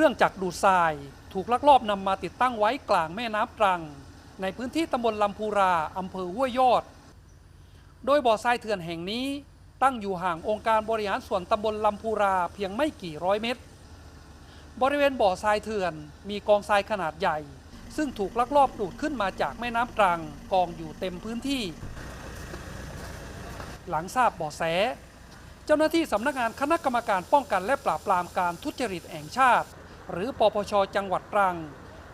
รื่องจักรดูดทราย ถูกลักลอบนำมาติดตั้งไว้กลางแม่น้ำตรัง ในพื้นที่ตำบลลำพูราอำเภอห้วยยอด โดยบ่อทรายเถื่อนแห่งนี้ ตั้งอยู่ห่างองค์การบริหารส่วนตำบลลำพูราเพียงไม่กี่ร้อยเมตร บริเวณบ่อทรายเถื่อนมีกองทรายขนาดใหญ่ ซึ่งถูกลักลอบดูดขึ้นมาจากแม่น้ำตรังกองอยู่เต็มพื้นที่ หลังทราบเบาะแสเจ้าหน้าที่สำนักงานคณะกรรมการป้องกันและปราบปรามการทุจริตแห่งชาติ หรือปปชจังหวัดตรัง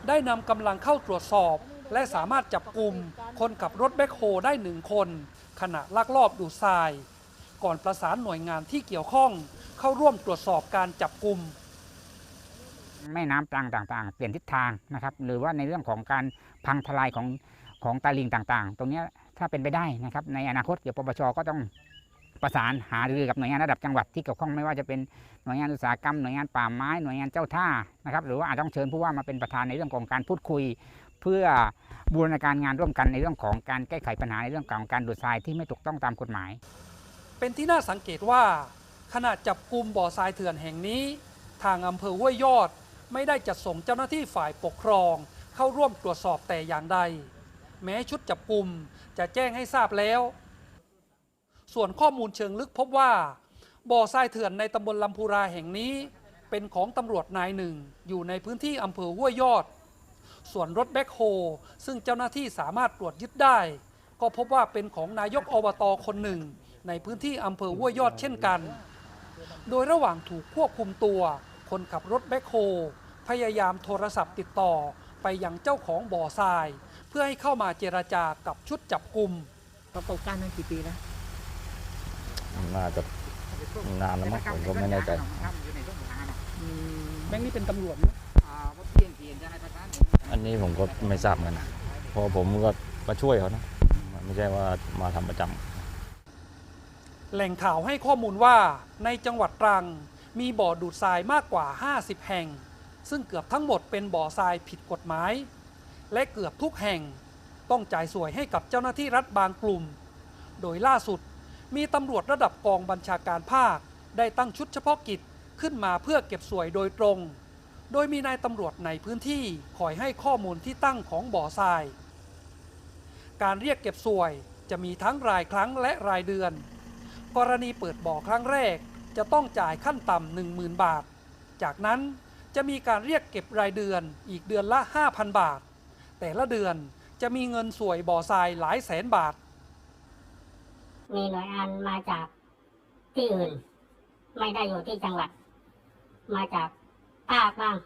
ได้นำกำลังเข้าตรวจสอบ และสามารถจับกลุ่มคนขับรถแบ็คโฮได้หนึ่งคน ขณะลักลอบดูดทราย ก่อนประสานหน่วยงานที่เกี่ยวข้องเข้าร่วมตรวจสอบการจับกลุ่มแม่น้ำตรังต่างๆ เปลี่ยนทิศทางนะครับ หรือว่าในเรื่องของการพังทลายของของตาลิงต่างๆ ตรงนี้ถ้าเป็นไปได้นะครับ ในอนาคตเดี๋ยวปปชก็ต้อง ประสานหารือกับหน่วยงานระดับจังหวัดที่เกี่ยวข้องไม่ว่าจะเป็นหน่วยงานอุตสาหกรรมหน่วยงานป่าไม้หน่วยงานเจ้าท่านะครับหรือว่าอาจต้องเชิญผู้ว่ามาเป็นประธานในเรื่องของการพูดคุย เพื่อบูรณาการงานร่วมกันในเรื่องของการแก้ไขปัญหาในเรื่องของการดูดทรายที่ไม่ถูกต้องตามกฎหมาย เป็นที่น่าสังเกตว่าขณะจับกลุ่มบ่อทรายเถื่อนแห่งนี้ ทางอำเภอห้วยยอด ไม่ได้จัดส่งเจ้าหน้าที่ฝ่ายปกครอง เข้าร่วมตรวจสอบแต่อย่างใด แม้ชุดจับกลุ่มจะแจ้งให้ทราบแล้ว ส่วนข้อมูลเชิงลึกพบว่า บ่อทรายเถื่อนในตำบลลำพูราแห่งนี้ เป็นของตำรวจนายหนึ่ง อยู่ในพื้นที่อำเภอห้วยยอด ส่วนรถแบ็คโฮซึ่งเจ้าหน้าที่สามารถตรวจยึดได้ ก็พบว่าเป็นของนายกอบตคนหนึ่ง ในพื้นที่อำเภอห้วยยอดเช่นกัน โดยระหว่างถูกควบคุมตัว คนขับรถแบ็คโฮพยายามโทรศัพท์ติดต่อไปยังเจ้าของบ่อทราย เพื่อให้เข้ามาเจรจากับชุดจับกลุ่มประสบการณ์นั้นกี่ปีแล้ว น่าจะนานแล้วมั้งผมก็ไม่แน่ใจ แบงค์นี่เป็นตำรวจอันนี้ผมก็ไม่ทราบเหมือนกันนะเพราะผมก็มาช่วยเขานะ ไม่ใช่ว่ามาทำประจำ แหล่งข่าวให้ข้อมูลว่าในจังหวัดตรังมีบ่อดูดทรายมากกว่า 50 แห่ง ซึ่งเกือบทั้งหมดเป็นบ่อทรายผิดกฎหมาย และเกือบทุกแห่งต้องจ่ายสวยให้กับเจ้าหน้าที่รัฐบางกลุ่ม โดยล่าสุด มีตำรวจระดับกองบัญชาการภาค ได้ตั้งชุดเฉพาะกิจขึ้นมาเพื่อเก็บสวยโดยตรง โดยมีนายตำรวจในพื้นที่คอยให้ข้อมูลที่ตั้งของบ่อทราย การเรียกเก็บสวยจะมีทั้งรายครั้งและรายเดือน กรณีเปิดบ่อครั้งแรกจะต้องจ่ายขั้นต่ำ10,000 บาท จากนั้นจะมีการเรียกเก็บรายเดือนอีกเดือนละ 5,000 บาท แต่ละเดือนจะมีเงินสวยบ่อทรายหลายแสนบาท มีหน่วยงานมาจากที่อื่น ไม่ได้อยู่ที่จังหวัด มาจากภาคบ้าง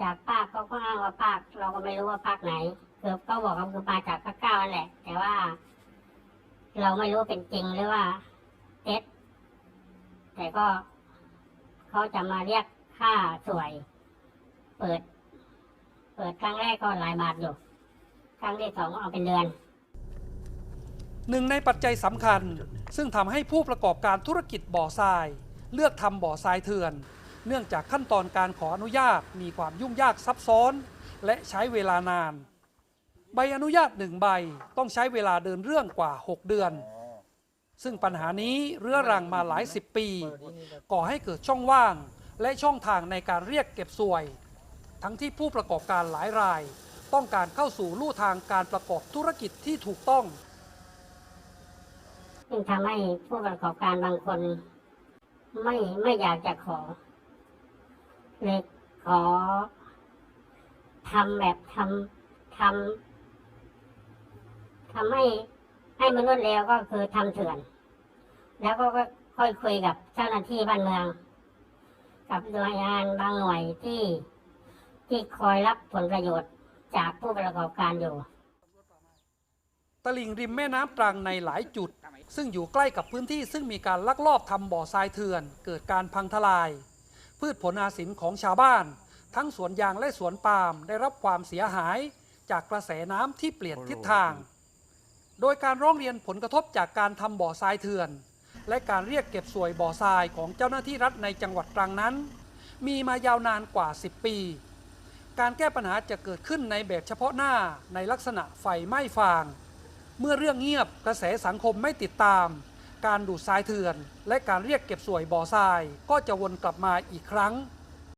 จากภาคเขาก็อ้างว่าภาคเราก็ไม่รู้ว่าภาคไหนคือก็บอกว่าคือมาจากภาคเก้านั่นแหละ แต่ว่า เราไม่รู้เป็นจริงหรือว่าเท็จแต่ก็เขาจะมาเรียกค่าสวย เปิด เปิดครั้งแรกก็หลายบาทอยู่ ครั้งที่สองเอาเป็นเดือน หนึ่งในปัจจัยสำคัญ ซึ่งทำให้ผู้ประกอบการธุรกิจบ่อทราย เลือกทำบ่อทรายเถื่อน เนื่องจากขั้นตอนการขออนุญาตมีความยุ่งยากซับซ้อน และใช้เวลานาน ใบอนุญาตหนึ่งใบต้องใช้เวลาเดินเรื่องกว่า 6 เดือน ซึ่งปัญหานี้เรื้อรังมาหลายสิบปี ก่อให้เกิดช่องว่าง และช่องทางในการเรียกเก็บสวย ทั้งที่ผู้ประกอบการหลายราย ต้องการเข้าสู่ลู่ทางการประกอบธุรกิจที่ถูกต้อง ซึ่งทำให้ผู้ประกอบการบางคน ไม่ไม่อยากจะขอเลยขอทำแบบทำทำทำให้ให้มนุษย์แล้วก็คือทำเถื่อน แล้วก็ค่อยคุยกับเจ้าหน้าที่บ้านเมือง กับหน่วยงานบางหน่วยที่ที่คอยรับผลประโยชน์จากผู้ประกอบการอยู่ ตลิ่งริมแม่น้ำตรังในหลายจุด ซึ่งอยู่ใกล้กับพื้นที่ซึ่งมีการลักลอบทำบ่อทรายเถื่อน เกิดการพังทลาย พืชผลอาศินของชาวบ้าน ทั้งสวนยางและสวนปาล์มได้รับความเสียหาย จากกระแสน้ำที่เปลี่ยนทิศทาง โดยการร้องเรียนผลกระทบจากการทำบ่อทรายเถื่อน และการเรียกเก็บสวยบ่อทรายของเจ้าหน้าที่รัฐในจังหวัดตรังนั้น มีมายาวนานกว่า 10 ปี การแก้ปัญหาจะเกิดขึ้นในแบบเฉพาะหน้าในลักษณะไฟไหม้ฟาง เมื่อเรื่องเงียบกระแสสังคมไม่ติดตาม การดูดทรายเถื่อน และการเรียกเก็บสวยบ่อทราย ก็จะวนกลับมาอีกครั้ง